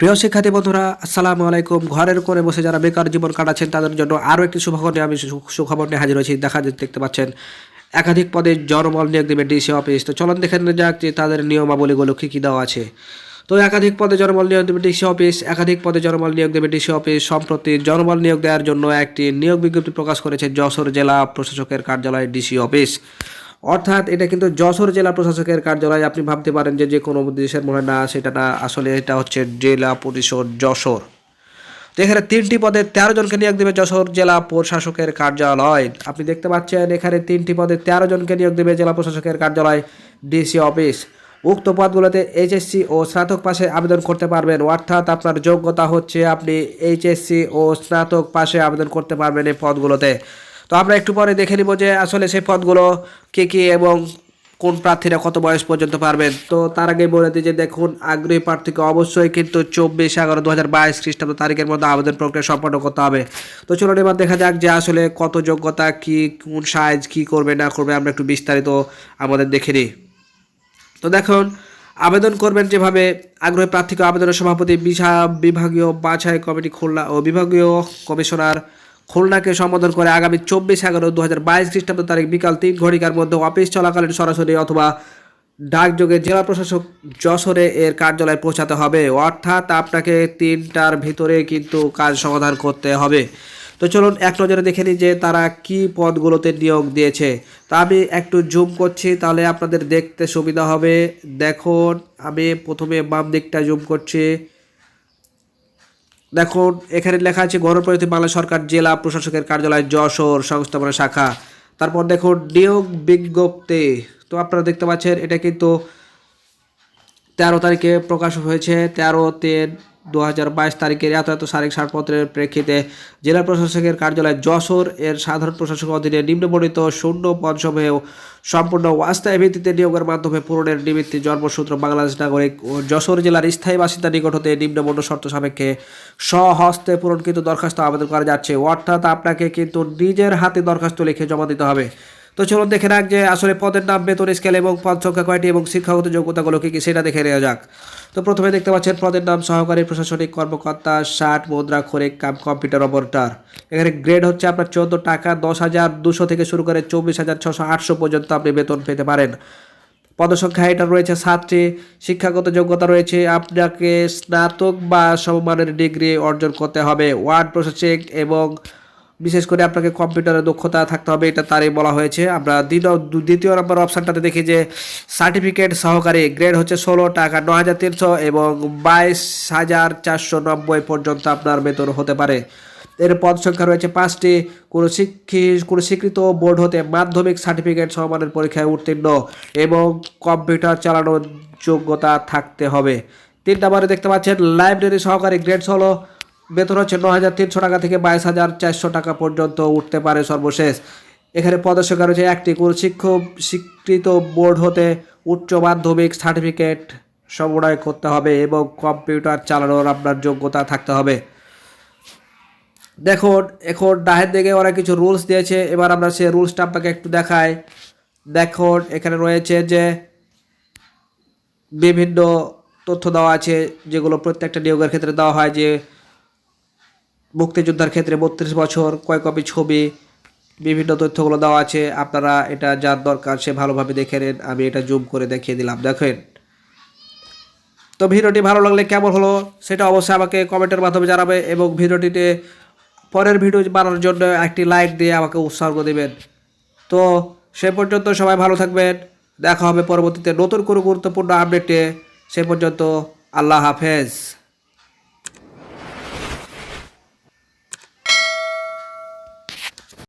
প্রিয় শিক্ষার্থী বন্ধুরা, আসসালামু আলাইকুম। ঘরের করে বসে যারা বেকার জীবন কাটাচ্ছেন, তাদের জন্য আরও একটি শুভখবর নিয়ে আমি সুখবর নিয়ে হাজির হয়েছি। দেখা দেখতে পাচ্ছেন, একাধিক পদে জনবল নিয়োগ দেবে ডিসি অফিস তো চলন দেখে যাক যে তাদের নিয়মাবলীগুলো কী কী দেওয়া আছে। তো একাধিক পদে জনবল নিয়োগ দেবে ডিসি অফিস একাধিক পদে জনবল নিয়োগ দেবে ডিসি অফিস সম্প্রতি জনবল নিয়োগ দেওয়ার জন্য একটি নিয়োগ বিজ্ঞপ্তি প্রকাশ করেছে যশোর জেলা প্রশাসকের কার্যালয় ডিসি অফিস অর্থাৎ এটা কিন্তু যশোর জেলা প্রশাসকের কার্যালয়। আপনি ভাবতে পারেন যে যে কোনো দেশের মনে না সেটা না আসলে এটা হচ্ছে জেলা পরিষদ যশোর। তো এখানে তিনটি পদে তেরো জনকে নিয়োগ দেবে যশোর জেলা প্রশাসকের কার্যালয়। আপনি দেখতে পাচ্ছেন এখানে তিনটি পদে তেরো জনকে নিয়োগ দেবে জেলা প্রশাসকের কার্যালয়, ডিসি অফিস। উক্ত পদগুলোতে এইচএসসি ও স্নাতক পাশে আবেদন করতে পারবেন। অর্থাৎ আপনার যোগ্যতা হচ্ছে আপনি এইচএসসি ও স্নাতক পাশে আবেদন করতে পারবেন এই পদগুলোতে। তো আমরা একটু পরে দেখে নিব যে আসলে সেই পদগুলো কে কী এবং কোন প্রার্থীরা কত বয়স পর্যন্ত পারবেন। তো তার আগে বলে দিই যে দেখুন, আগ্রহী প্রার্থীকে অবশ্যই কিন্তু চব্বিশ এগারো দু হাজার বাইশ খ্রিস্টাব্দ তারিখের মধ্যে আবেদন প্রক্রিয়া সম্পন্ন করতে হবে। তো চলুন এবার দেখা যাক যে আসলে কত যোগ্যতা, কি, কোন সাইজ, কি করবে, না করবে, আমরা একটু বিস্তারিত আমাদের দেখে নিই। তো দেখুন, আবেদন করবেন যেভাবে আগ্রহী প্রার্থীকে আবেদনের সভাপতি বিভাগীয় বাছাই কমিটি খুলনা ও বিভাগীয় কমিশনার খুলনাকে সম্বোধন করে আগামী চব্বিশ এগারো দু হাজার বাইশ খ্রিস্টাব্দ তারিখ বিকাল তিন ঘটিকার মধ্যে অফিস চলাকালীন সরাসরি অথবা ডাকযোগে জেলা প্রশাসক যশোরে এর কার্যালয়ে পৌঁছাতে হবে। অর্থাৎ আপনাকে তিনটার ভিতরে কিন্তু কাজ সমাধান করতে হবে। তো চলুন এক নজরে দেখে নিই যে তারা কি পদগুলোতে নিয়োগ দিয়েছে। তা আমি একটু জুম করছি, তাহলে আপনাদের দেখতে সুবিধা হবে। দেখুন, আমি প্রথমে বাম দিকটা জুম করছি। দেখুন এখানে লেখা আছে গণপ্রজাতন্ত্রী বাংলা সরকার, জেলা প্রশাসকের কার্যালয়, যশোর সংস্থাপনা শাখা। তারপর দেখো, নিয়োগ বিজ্ঞপ্তি। তো আপনারা দেখতে পাচ্ছেন, এটা কিন্তু তেরো তারিখে প্রকাশ হয়েছে, তেরো তিন দু হাজার বাইশ তারিখের এত সারিক ছাড়পত্রের প্রেক্ষিতে জেলা প্রশাসকের কার্যালয় যশোর এর সাধারণ প্রশাসক অধীনে নিম্নবর্ণিত শূন্য পদসমূহেও সম্পূর্ণ অস্থায়ী ভিত্তিতে নিয়োগের মাধ্যমে পূরণের নিমিত্তে জন্মসূত্র বাংলাদেশ নাগরিক ও যশোর জেলার স্থায়ী বাসিন্দা নিকট হতে নিম্নবর্ণ শর্ত সাপেক্ষে স্বহস্তে পূরণকৃত দরখাস্ত আবেদন করা যাচ্ছে। অর্থাৎ আপনাকে কিন্তু নিজের হাতে দরখাস্ত লিখে জমা দিতে হবে। তো চলুন দেখে রাখ যে আসলে পদের নাম, বেতন স্কেল এবং পদ সংখ্যা কয়টি এবং শিক্ষাগত যোগ্যতাগুলো কী কী সেটা দেখে নেওয়া যাক। তো প্রথমে দেখতে পাচ্ছেন পদের নাম, সহকারী প্রশাসনিক কর্মকর্তা, ষাট, মুদ্রা খরিক কাম, কম্পিউটার, অপারেটর। এখানে গ্রেড হচ্ছে আপনার চোদ্দ টাকা, দশ হাজার দুশো থেকে শুরু করে চব্বিশ হাজার ছশো আটশো পর্যন্ত আপনি বেতন পেতে পারেন। পদসংখ্যা এটা রয়েছে সাতটি, শিক্ষাগত যোগ্যতা রয়েছে, আপনাকে স্নাতক বা সমমানের ডিগ্রি অর্জন করতে হবে। ওয়ার্ড প্রসেসিং এবং বিশেষ করে আপনাকে কম্পিউটারে দক্ষতা থাকতে হবে, এটা তারই বলা হয়েছে। আমরা দ্বিতীয় নম্বর অপশানটাতে দেখি যে সার্টিফিকেট সহকারী গ্রেড হচ্ছে ষোলো টাকা ন হাজার তিনশো এবং বাইশ হাজার চারশো নব্বই পর্যন্ত আপনার বেতন হতে পারে। এর পদ সংখ্যা রয়েছে পাঁচটি। কোনো শিক্ষি কোনো স্বীকৃত বোর্ড হতে মাধ্যমিক সার্টিফিকেট সমানের পরীক্ষায় উত্তীর্ণ এবং কম্পিউটার চালানোর যোগ্যতা থাকতে হবে। তিন নম্বরে দেখতে পাচ্ছেন লাইব্রেরি সহকারী গ্রেড হলো বেতন হচ্ছে ন হাজার তিনশো টাকা থেকে বাইশ হাজার চারশো টাকা পর্যন্ত উঠতে পারে সর্বশেষ। এখানে পদের সংখ্যা রয়েছে একটি শিক্ষক স্বীকৃত বোর্ড হতে উচ্চ মাধ্যমিক সার্টিফিকেট সমন্বয় করতে হবে এবং কম্পিউটার চালানোর আপনার যোগ্যতা থাকতে হবে। দেখুন, এখন ডাহের দিকে ওরা কিছু রুলস দিয়েছে। এবার আমরা সেই রুলসটা আপনাকে একটু দেখাই। দেখুন, এখানে রয়েছে যে বিভিন্ন তথ্য দেওয়া আছে, যেগুলো প্রত্যেকটা নিয়োগের ক্ষেত্রে দেওয়া হয় যে মুক্তিযোদ্ধার ক্ষেত্রে বত্রিশ বছর, কয় কপি ছবি, বিভিন্ন তথ্যগুলো দেওয়া আছে। আপনারা এটা যার দরকার, সে ভালোভাবে দেখে নেন। আমি এটা জুম করে দেখিয়ে দিলাম। দেখেন। তো ভিডিওটি ভালো লাগলে কেমন হলো, সেটা অবশ্যই আমাকে কমেন্টের মাধ্যমে জানাবে এবং ভিডিওটিতে পরের ভিডিও বানানোর জন্য একটি লাইক দিয়ে আমাকে উৎসর্গ দেবেন। তো সে পর্যন্ত সবাই ভালো থাকবেন। দেখা হবে পরবর্তীতে নতুন কোনো গুরুত্বপূর্ণ আপডেটে। সে পর্যন্ত আল্লাহ হাফেজ।